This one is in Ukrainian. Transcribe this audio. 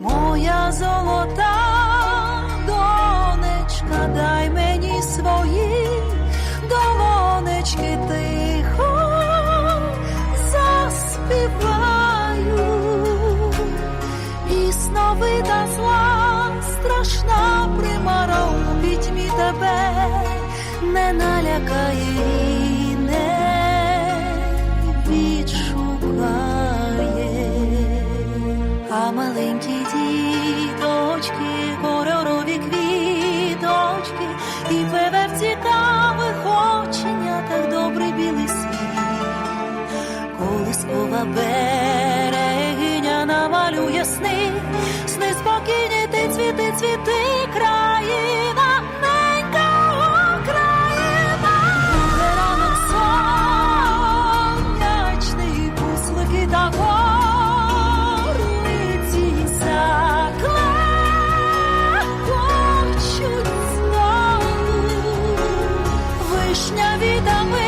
Моя золота донечка, дай мені свої долонечки тихо заспіваю. І зла, страшна примара у пітьмі тебе не налякає і певе в цікавих оченятах добрий білий світ. Колискова берегиня намалює сни, сни спокійні ти цвіти, цвіти, країна, Україна. Ранок сонячний, буслики та Вишня вітами